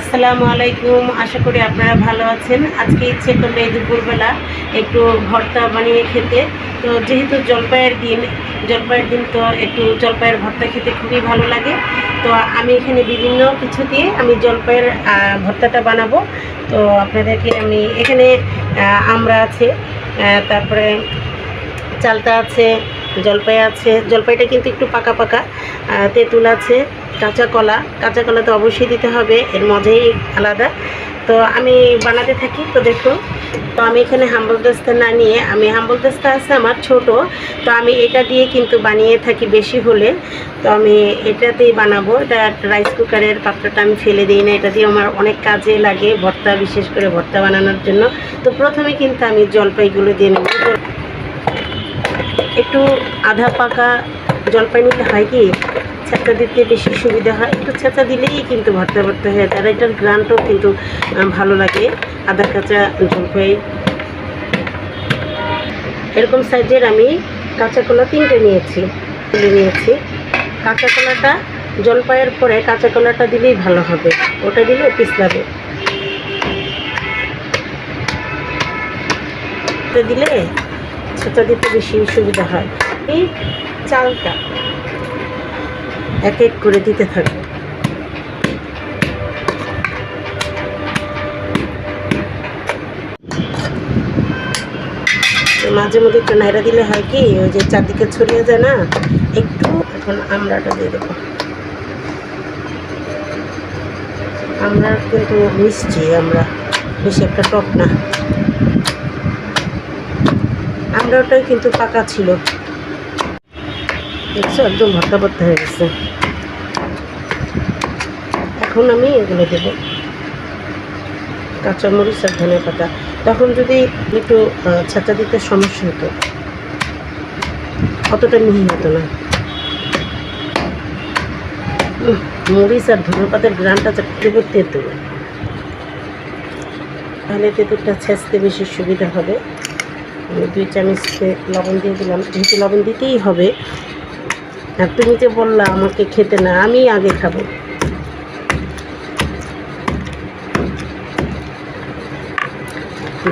আসসালামু আলাইকুম, আশা করি আপনারা ভালো আছেন। আজকে ইচ্ছে করল এই দুপুরবেলা একটু ভর্তা বানিয়ে খেতে। তো যেহেতু জলপাইয়ের দিন জলপাইয়ের দিন তো একটু জলপাইয়ের ভর্তা খেতে খুবই ভালো লাগে। তো আমি এখানে বিভিন্ন কিছু দিয়ে আমি জলপাইয়ের ভর্তাটা বানাবো। তো আপনাদেরকে আমি এখানে আমরা আছে তারপরে চালটা আছে, জলপাই আছে। জলপাইটা কিন্তু একটু পাকা পাকা তেঁতুল আছে কাঁচা কলা। কাঁচা কলা তো অবশ্যই দিতে হবে, এর মজাই আলাদা। তো আমি বানাতে থাকি, তো দেখুন। তো আমি এখানে হাম্বল দস্তা না নিয়ে, আমি হাম্বল দস্তা আছে আমার ছোট, তো আমি এটা দিয়ে কিন্তু বানিয়ে থাকি বেশি হলে। তো আমি এটাতেই বানাবো। এটা রাইস কুকারের পাত্রটা আমি ফেলে দিই না, এটা দিয়ে আমার অনেক কাজে লাগে ভর্তা, বিশেষ করে ভর্তা বানানোর জন্য। তো প্রথমে কিন্তু আমি জলপাইগুলো দিয়ে নেব। একটু আধা পাকা জলপাই নিতে হয় কি? ছেঁচা দিতে বেশি সুবিধা হয়, একটু ছেঁচা দিলেই কিন্তু ভর্তা ভর্তা হয়ে যায়। এটার গ্রানটাও কিন্তু ভালো লাগে। আধা কাঁচা, জলপাই। এরকম সাইজের আমি কাঁচা কলা তিনটে নিয়েছি। তুলে নিয়েছি। কাঁচা কলাটা জলপাইয়ের পরে কাঁচা কলাটা দিলেই ভালো হবে। ওটা দিলে পিছলাবে দিলে সেটা দিতে বেশি সুবিধা হয়। এই চালটা এক এক করে দিতে থাকব। মাঝে মধ্যে একটু নাইরা দিলে হয় কি, ওই যে চারদিকে ছড়িয়ে যায় না, একটু এখন আমড়াটা দিয়ে দেবো। আমরা কিন্তু মিষ্টি, আমরা বেশি একটা টক না। আমরাটাই কিন্তু পাকা ছিল। দেখছ? একদম ভর্তা ভর্তা হয়ে গেছে। এখন আমি এগুলো দেবো। কাঁচামরিচ আর ধনে পাতা। তখন যদি একটু ছাঁচা দিতে সমস্যা হতো, অতটা মিহি হতো না। মরিচ আর ধনে পাতার গ্রানটা তেঁতুল। তাহলে তেঁতুলটা ছেঁচতে বেশি সুবিধা হবে। দুই চামচকে লবণ দিয়ে দিলাম। যেহেতু লবণ দিতেই হবে আর তুমি যে বললা, আমাকে খেতে না আমি আগে খাব।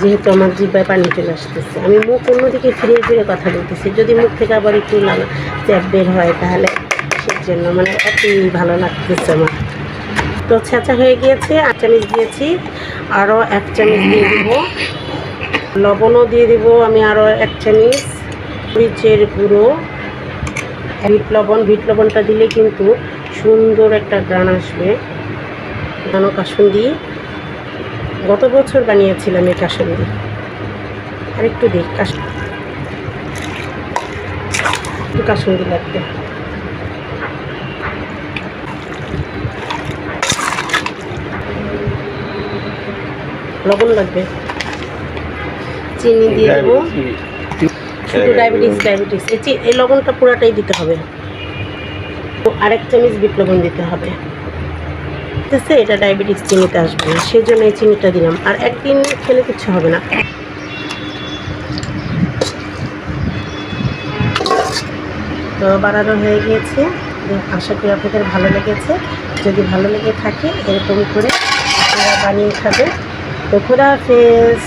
যেহেতু আমার জিব্বায় পানি চলে আসতেছে, আমি মুখ অন্যদিকে ফিরে ফিরে কথা বলতেছি। যদি মুখ থেকে আবার একটু লাগা চ্যাপ বের হয়, তাহলে সেজন্য মানে অতি ভালো লাগতেছে আমার। তো ছেঁচা হয়ে গিয়েছে এক চামচ দিয়েছি, আরও এক চামচ দিয়ে দেবো। লবণও দিয়ে দিব আমি আরও এক চামচ। মরিচের গুঁড়ো। বিট লবণ বিট লবণটা দিলে কিন্তু সুন্দর একটা গ্রান আসবে। ঘন কাসুন্দি গত বছর বানিয়েছিলাম এই কাসুন্দি আর একটু দিই কাস একটু কাসুন্দি লাগবে। লবণ লাগবে। চিনি দিয়ে দেবো। শুধু ডায়াবেটিস ডায়াবেটিস এই এই লবণটা পুরাটাই দিতে হবে। তো আরেক চামচ বিট লবণ দিতে হবে। ঠিক আছে এটা ডায়াবেটিস চিনিতে আসবে। সেই জন্য এই চিনিটা দিলাম। আর একদিন খেলে কিছু হবে না। তো বানানো হয়ে গিয়েছে। আশা করি আপনাদের ভালো লেগেছে। যদি ভালো লেগে থাকে এরকম করে আপনারা বানিয়ে খাবে তো খোদা হাফেজ